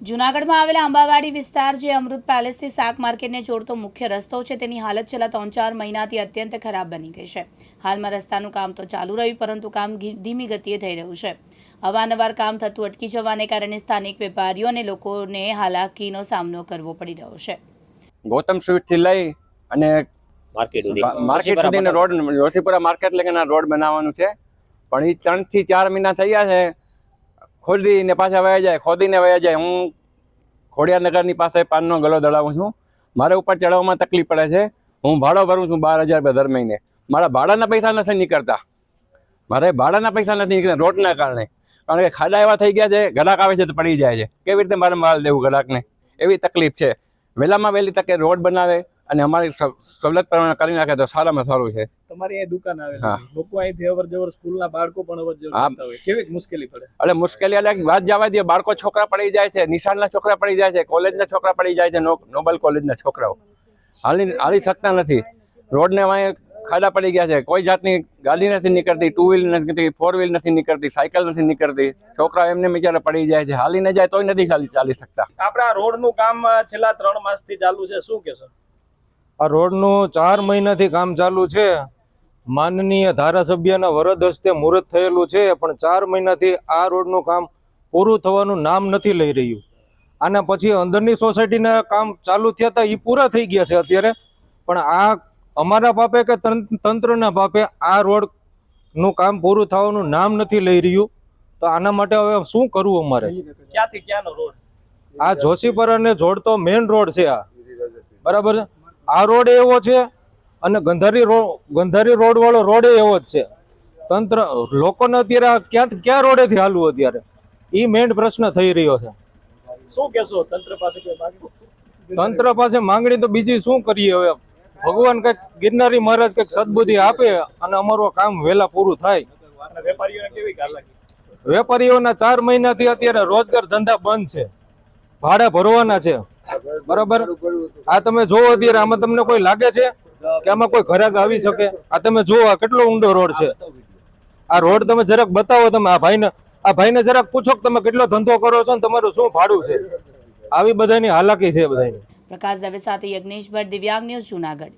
જૂનાગઢમાં આવેલા અંબાવાડી વિસ્તાર જે અમૃત પેલેસથી શાક માર્કેટને જોડતો મુખ્ય રસ્તો છે તેની હાલત છેલ્લા ત્રણ ચાર મહિનાથી અત્યંત ખરાબ બની ગઈ છે. હાલમાં રસ્તાનું કામ તો ચાલુ રહ્યું પરંતુ કામ ધીમી ગતિએ થઈ રહ્યું છે. અવારનવાર કામ થતું અટકી જવાને કારણે સ્થાનિક વેપારીઓ અને લોકોને હાલાકીનો સામનો કરવો પડી રહ્યો છે. ગૌતમ સ્વીટથી લઈ અને માર્કેટ સુધી. માર્કેટ સુધીનો રોડ જોશીપુરા માર્કેટ લગીના રોડ બનાવવાનું છે. પણ એ ત્રણથી ચાર મહિના થયા છે ખોદીને પાછા વયા જાય, ખોદીને વયા જાય. હું ખોડિયાનગરની પાસે પાનનો ગલો દળાવું છું. મારે ઉપર ચડવામાં તકલીફ પડે છે. હું ભાડો ભરું છું બાર હજાર રૂપિયા દર મહિને. મારા ભાડાના પૈસા નથી નીકળતા. મારે ભાડાના પૈસા નથી નીકળતા રોડના કારણે. કારણ કે ખાડા એવા થઈ ગયા છે ગ્રાહક આવે છે તો પડી જાય છે. કેવી રીતે મારે માલ દેવું ગડાકને એવી તકલીફ છે. વહેલામાં વહેલી તકે રોડ બનાવે અને અમારી સવલત પ્રમાણે કરી નાખે તો સારામાં સારું છે. તમારી અહીં દુકાન આવે. લોકો અહીંથી અવર જવર સ્કૂલના બાળકો પણ અવર જવર. હોય. કેવી મુશ્કેલી પડે? એટલે મુશ્કેલી એટલે વાત જવા દે બાળકો છોકરા પડી જાય છે નિશાળના છોકરા પડી જાય છે કોલેજના છોકરા પડી જાય છે નોબલ કોલેજના છોકરાઓ. હાલી હાલી શકતા નથી. રોડને વાંહે ખાડા પડી ગયા છે. કોઈ જાતની ગાડી નથી નીકળતી ટુ વ્હીલ નથી નીકળતી ફોર વ્હીલ નથી નીકળતી સાયકલ નથી નીકળતી. છોકરા એમને બિચારા પડી જાય છે. હાલી ન જાય તોય નથી ચાલી ચાલી શકતા. આપણા રોડનું કામ છેલ્લા ત્રણ માસથી ચાલુ છે. શું કહેશો? આ રોડનું ચાર મહિનાથી કામ ચાલુ છે. માનનીય ધારાસભ્યના વરદ હસ્તે મુહૂર્ત થયેલું છે પણ ચાર મહિનાથી આ રોડનું કામ પૂરું થવાનું નામ નથી લઈ રહ્યું. આના પછી અંદરની સોસાયટીના કામ ચાલુ થયા હતા એ પૂરા થઈ ગયા છે અત્યારે. પણ આ અમારા પાપે કે તંત્રના પાપે આ રોડનું કામ પૂરું થવાનું નામ નથી લઈ રહ્યું. તો આના માટે હવે શું કરવું અમારે? ક્યાંથી ક્યાંનો રોડ? આ જોશીપરાને જોડતો મેઇન રોડ છે આ. બરાબર છે? આ રોડ એવો છે અને ગંધારી રોડ ગંધારી રોડ વાળો રોડ એવો જ છે. તંત્ર લોકોને અત્યારે ક્યાં ક્યાં રોડેથી હાલવું અત્યારે? એ મેઇન પ્રશ્ન થઈ રહ્યો છે. શું કહેશો તંત્ર પાસે તંત્ર પાસે માંગણી તો બીજી શું કરીએ હવે? ભગવાન કંઈક ગિરનારી મહારાજ કંઈક સદબુદ્ધિ આપે અને અમારું કામ વહેલા પૂરું થાય. વેપારીઓના ચાર મહિનાથી અત્યારે રોજગાર ધંધા બંધ છે. ભાડા ભરવાના છે. બરાબર? આ તમે જોવો અત્યારે, આમાં તમને કોઈ લાગે છે કે આમાં કોઈ ઘરાક આવી શકે? આ તમે જોવો કેટલો ઊંડો રોડ છે. આ રોડ તમે જરાક બતાવો તમે, આ ભાઈને આ ભાઈને જરાક પૂછો કે તમે કેટલો ધંધો કરો છો ને તમારું શું ભાડું છે? આવી બધાની હાલાકી છે બધાની. પ્રકાશ દવે સાથે યજ્ઞેશ ભટ્ટ દિવ્યાંગ ન્યૂઝ જૂનાગઢ.